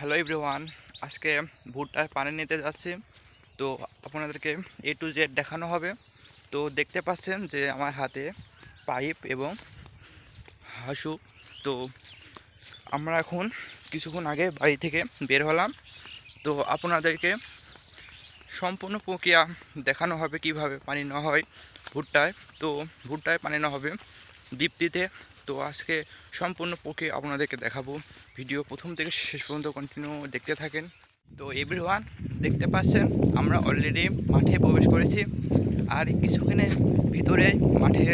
Hello everyone, আজকে ভুট্টায় পানি নিতে যাচ্ছি। তো আপনাদেরকে এ টু জেড দেখানো হবে। তো দেখতে পাচ্ছেন যে আমার হাতে পাইপ এবং হাসু। তো আমরা এখন কিছুক্ষণ আগে বাড়ি থেকে বের হলাম। তো আপনাদেরকে সম্পূর্ণ প্রক্রিয়া দেখানো হবে কীভাবে পানি নেওয়া হয় ভুট্টায়। তো ভুট্টায় পানি নেওয়া হবে দীপ্তিতে। তো আজকে সম্পূর্ণ প্রক্রিয়া আপনাদেরকে দেখাবো। ভিডিও প্রথম থেকে শেষ পর্যন্ত কন্টিনিউ দেখতে থাকেন। তো এভরি ওয়ান দেখতে পাচ্ছেন, আমরা অলরেডি মাঠে প্রবেশ করেছি। আর কিছুক্ষণের ভিতরে মাঠে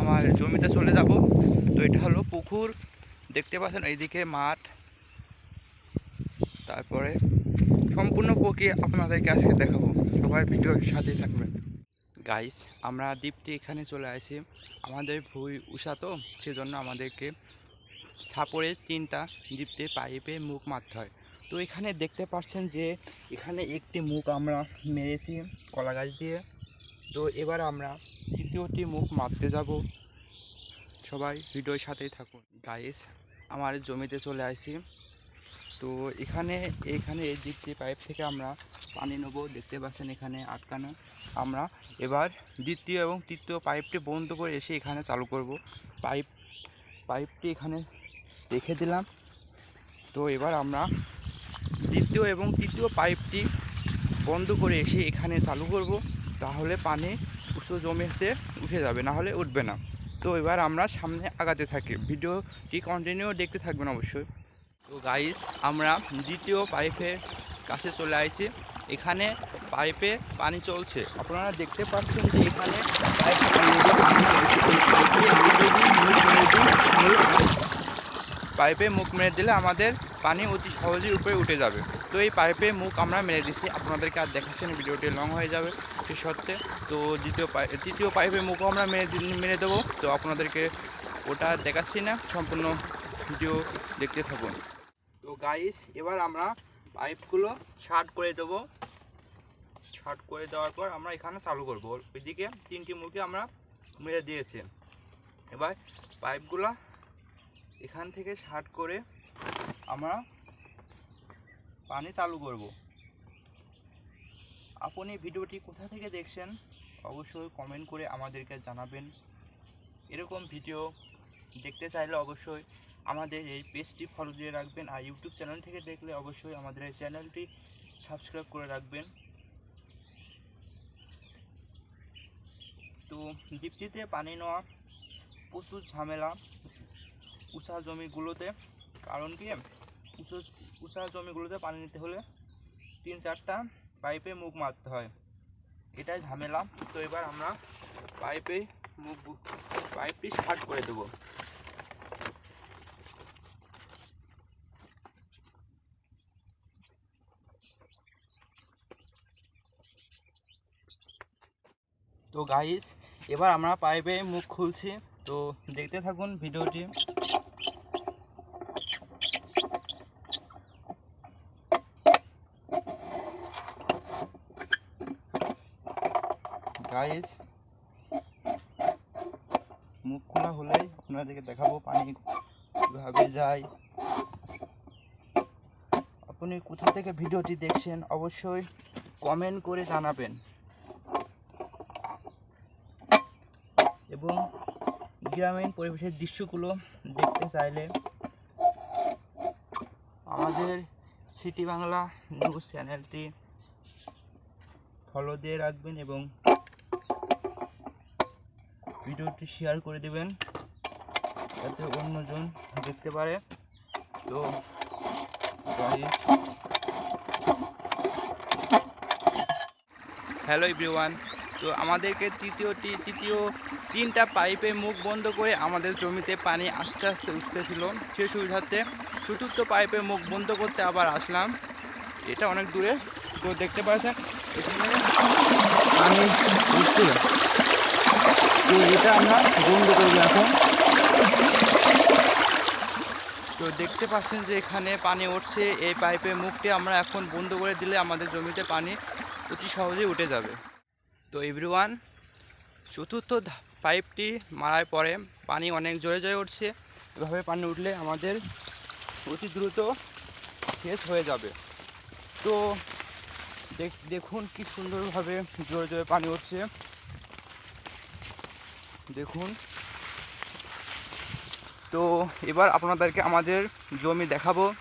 আমার জমিতে চলে যাব। তো এটা হলো পুকুর। দেখতে পাচ্ছেন, এইদিকে মাঠ। তারপরে সম্পূর্ণ প্রক্রিয়া আপনাদেরকে আজকে দেখাবো। সবাই ভিডিওর সাথেই থাকবেন। গাইস আমরা দীপ্তি এখানে চলে আসি। আমাদের ভুই উষা তো, সেজন্য আমাদেরকে সাপড়ে তিনটা দীপ্তে পাইপে মুখ মারতে হয়। তো এখানে দেখতে পাচ্ছেন যে, এখানে একটি মুখ আমরা মেরেছি কলা গাছ দিয়ে। তো এবার আমরা দ্বিতীয়টি মুখ মারতে যাব। সবাই ভিডিওর সাথেই থাকুন। গাইস আমার জমিতে চলে আসি। তো এখানে এখানে এই দিক দিয়ে পাইপ থেকে আমরা পানি নেব। দেখতে পাচ্ছেন এখানে আটকানো। আমরা এবার দ্বিতীয় এবং তৃতীয় পাইপটি বন্ধ করে এসে এখানে চালু করব। পাইপ পাইপটি এখানে রেখে দিলাম। তো এবার আমরা দ্বিতীয় এবং তৃতীয় পাইপটি বন্ধ করে এসে এখানে চালু করব। তাহলে পানি উঁচু জমিতে উঠে যাবে, না হলে উঠবে না। তো এবার আমরা সামনে আগাতে থাকি। ভিডিওটি কন্টিনিউ দেখতে থাকবেন অবশ্যই। তো গাইস আমরা দ্বিতীয় পাইপের কাছে চলে আসছি এখানে পাইপে পানি চলছে। আপনারা দেখতে পাচ্ছেন যে এখানে পাইপে মুখ মেরে দিলে আমাদের পানি অতি সহজেই উপরে উঠে যাবে। তো এই পাইপে মুখ আমরা মেরে দিচ্ছি আপনাদেরকে আর দেখাচ্ছি না ভিডিওটি লং হয়ে যাবে সে সত্ত্বে। তো দ্বিতীয় পাই তৃতীয় পাইপে মুখও আমরা মেরে মেরে দেবো। তো আপনাদেরকে ওটা দেখাচ্ছি না সম্পূর্ণ ভিডিও দেখতে থাকুন। গাইস এবার আমরা পাইপগুলো শার্ট করে দেবো। শার্ট করে দেওয়ার পর আমরা এখানে চালু করব। ওইদিকে তিনটি মুখে আমরা মেরে দিয়েছি। এবার পাইপগুলো এখান থেকে শার্ট করে আমরা পানি চালু করব। আপনি ভিডিওটি কোথা থেকে দেখছেন, অবশ্যই কমেন্ট করে আমাদেরকে জানাবেন। এরকম ভিডিও দেখতে চাইলে অবশ্যই আমাদের এই পেজটি ফলো দিয়ে রাখবেন আর ইউটিউব চ্যানেল থেকে দেখলে অবশ্যই আমাদের এই চ্যানেলটি সাবস্ক্রাইব করে রাখবেন। তো দীপ্তিতে পানি নেওয়া প্রচুর ঝামেলা উষা জমিগুলোতে, কারণ কি উষা জমিগুলোতে পানি নিতে হলে তিন চারটা পাইপে মুখ মারতে হয়। এটাই ঝামেলা। তো এবার আমরা পাইপে মুখ, পাইপটি শার্ট করে দেবো। তো গাইস এবার আমরা পাইপে মুখ খুলছি। তো দেখতে থাকুন ভিডিওটি। গাইস মুখ খোলা হলেই আপনাদেরকে দেখাবো পানি কীভাবে যায়। আপনি কোথা থেকে ভিডিওটি দেখছেন, অবশ্যই কমেন্ট করে জানাবেন। এবং গ্রামীণ পরিবেশের দৃশ্যগুলো দেখতে চাইলে আমাদের সিটি বাংলা নিউজ চ্যানেলটি ফলো দিয়ে রাখবেন এবং ভিডিওটি শেয়ার করে দেবেন যাতে অন্যজন দেখতে পারে। তো হ্যালো এভরিওয়ান তো আমাদেরকে তৃতীয়টি তৃতীয় তিনটা পাইপে মুখ বন্ধ করে আমাদের জমিতে পানি আস্তে আস্তে উঠতেছিল। সে সুবিধার্থে চতুর্থ পাইপে মুখ বন্ধ করতে আবার আসলাম। এটা অনেক দূরে, তো দেখতে পাচ্ছেন পানি উঠছিল তো এটা আমরা বন্ধ করব এখন। তো দেখতে পাচ্ছেন যে এখানে পানি উঠছে, এই পাইপের মুখটি আমরা এখন বন্ধ করে দিলে আমাদের জমিতে পানি অতি সহজেই উঠে যাবে। তো এভরিওয়ান চতুর্থ পাইপটি মারার পরে পানি অনেক জোরে জোরে উঠছে। এভাবে পানি উঠলে আমাদের অতি দ্রুত শেষ হয়ে যাবে। তো দেখ- দেখুন কি সুন্দরভাবে জোরে জোরে পানি উঠছে। দেখুন। তো এবার আপনাদেরকে আমাদের জমি দেখাবো।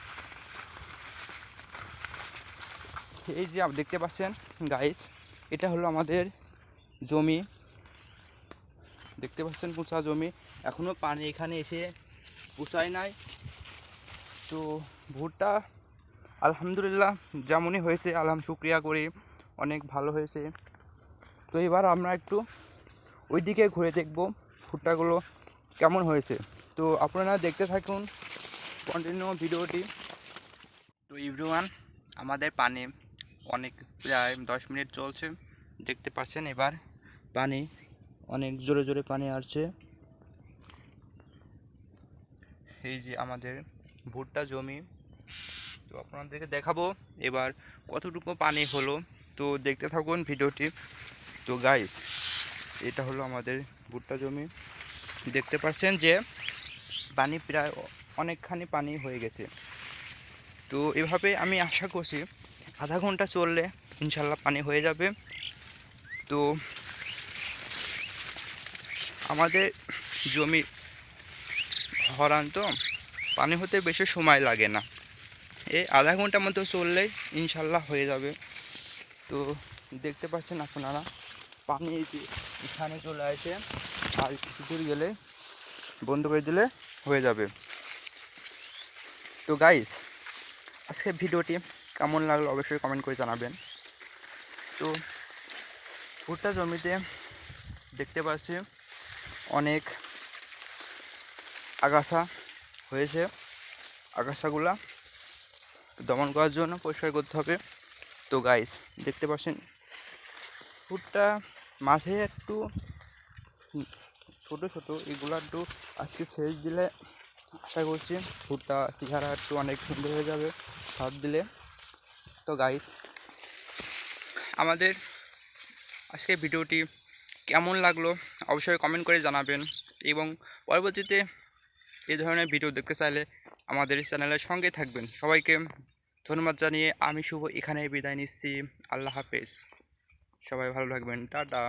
এই যে দেখতে পাচ্ছেন গাইস এটা হলো আমাদের জমি। দেখতে পাচ্ছেন পুঁচা জমি। এখনও পানি এখানে এসে পুষায় নাই। তো ভুট্টা আলহামদুলিল্লাহ যেমনই হয়েছে, আলহাম শুক্রিয়া করি, অনেক ভালো হয়েছে। তো এবার আমরা একটু ওই দিকে ঘুরে দেখব ভুট্টাগুলো কেমন হয়েছে। তো আপনারা দেখতে থাকুন কন্টিনিউ ভিডিওটি। তো ইভরিওয়ান আমাদের পানি অনেক প্রায় দশ মিনিট চলছে। দেখতে পাচ্ছেন এবার পানি, অনেক জোরে জোরে পানি আসছে। এই যে আমাদের ভুট্টা জমি, তো আপনাদেরকে দেখাবো এবার কতটুকু পানি হলো। তো দেখতে থাকুন ভিডিওটি। তো গাইস এটা হলো আমাদের ভুট্টা জমি। দেখতে পাচ্ছেন যে পানি প্রায় অনেকখানি পানি হয়ে গেছে। তো এভাবে আমি আশা করছি আধা ঘণ্টা চললে ইনশাল্লাহ পানি হয়ে যাবে। তো আমাদের জমি হরান তো, পানি হতে বেশি সময় লাগে না। এই আধা ঘণ্টার মতো চললেই ইনশাল্লাহ হয়ে যাবে। তো দেখতে পাচ্ছেন আপনারা, পানি এখানে চলে আসে, আর কিছু দূর গেলে বন্ধ করে দিলে হয়ে যাবে। তো গাইস আজকে ভিডিওটি কেমন লাগল অবশ্যই কমেন্ট করে জানাবেন। তো ভুট্টা জমিতে দেখতে পাচ্ছি অনেক আগাছা হয়েছে। আগাছাগুলা দমন করার জন্য পরিষ্কার করতে হবে। তো গাইস দেখতে পাচ্ছেন ফুটটা মাঝে একটু ছোট ছোট, এগুলো একটু আজকে সেচ দিলে আশা করছি ভুট্টা চেহারা একটু অনেক সুন্দর হয়ে যাবে সার দিলে। তো গাইস আমাদের আজকে ভিডিওটি কেমন লাগল? অবশ্যই কমেন্ট করে জানাবেন। এবং পরবর্তীতে এ ধরনের ভিডিও দেখতে চাইলে আমাদের চ্যানেলের সঙ্গে থাকবেন। সবাইকে ধন্যবাদ জানিয়ে আমি শুভ এখানে বিদায় নিচ্ছি। আল্লাহ হাফেজ। সবাই ভালো থাকবেন। টাটা।